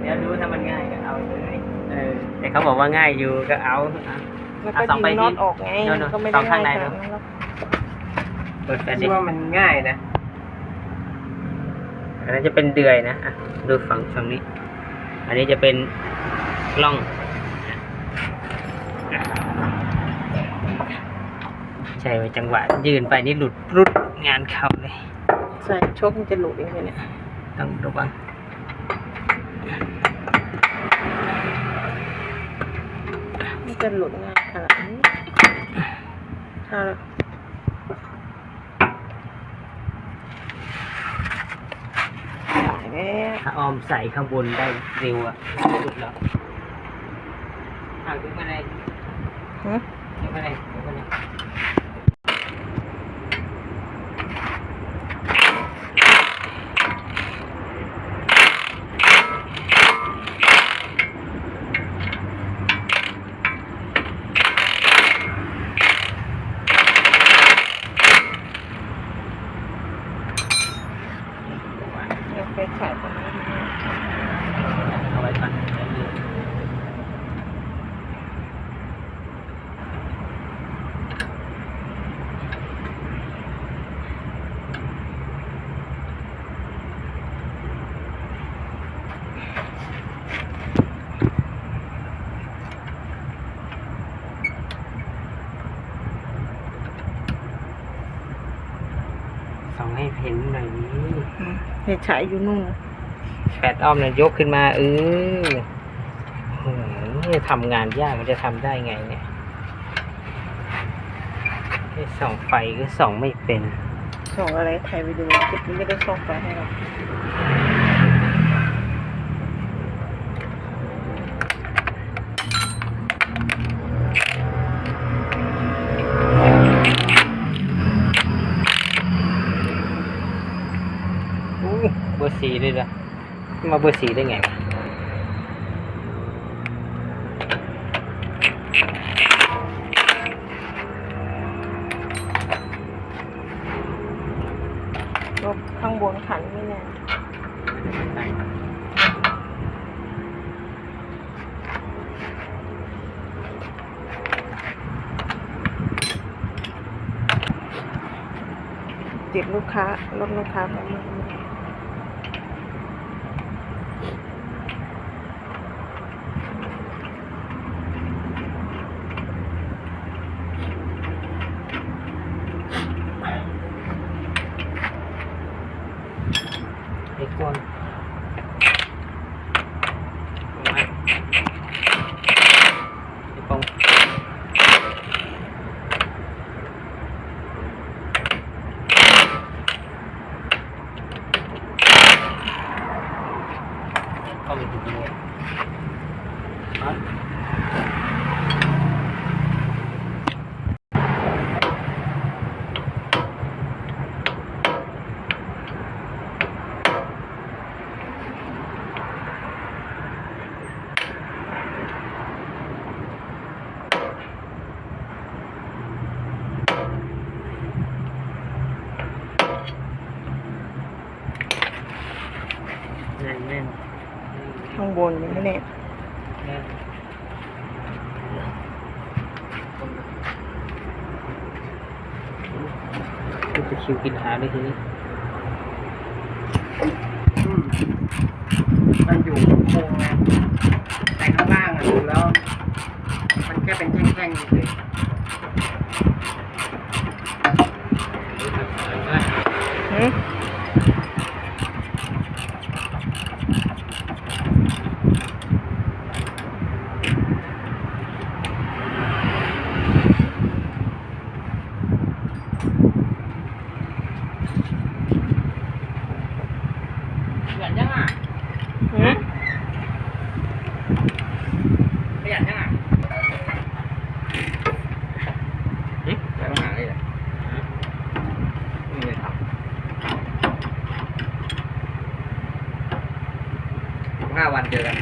เดี๋ยวดูถ้ามันง่ายก็เอาเลยเออแต่เขาบอกว่าง่ายอยู่ก็เอาอะ แล้วก็เอาสองยิใบงน็อตนี้ออกไงโน่นๆก็ไม่สได้องข้างใน ง่ายขเนนาอะดนั้นหรอกเปิดแฟลชดิคิดว่ามันง่ายนะอันนั้นจะเป็นเดือยนะอะดูฝั่งฝั่งนี้ อันนี้จะเป็นล่องใช่ว่าจังหวะ ยืนไปนี่หลุดรุดงานเข้าเลย ใส่ชกมันจะหลุดเองเลยเนี่ย ต้องระวัง มันจะหลุดง่ายขนาดนี้ถ้าตายแล้วถ้าออมใส่ข้างบนได้เร็วอะหลุดแล้วเอายกมาเลยฮะยกมาเลย ยกมาเลย เอาไปขายตรงนี้ เอาไว้ก่อนเดี๋ยวลืม ส่อง ให้เห็นหน่อยนี้อืมเห็ดฉายอยู่นู่นนะแฟดอ้อมเนี่ยยกขึ้นมาเออโอ้โหทำงานยากมันจะทำได้ไงเนี่ยไอ้ส่องไฟก็ส่องไม่เป็น ส่งอะไรถ่ายวิดีโอคลิปนี้ไม่ได้ส่งไปให้หรอ เบอร์สีเลยนะมาเบอร์สีได้ไงลบข้างบนขันไม่แน่ติดลูกค้ารถลูกค้าไป มากไอ้กวนไอ้ปองเข้าไปถึงนี่ฮะแน่นแน่น ข้างบนยังไม่แน่แน่นนี่จะคิวกินหาด้วยทีนี้อืมมันอยู่โครงไงแต่ข้างล่างอะดูแล้ว มันแค่เป็นแท่งๆเฉย get it.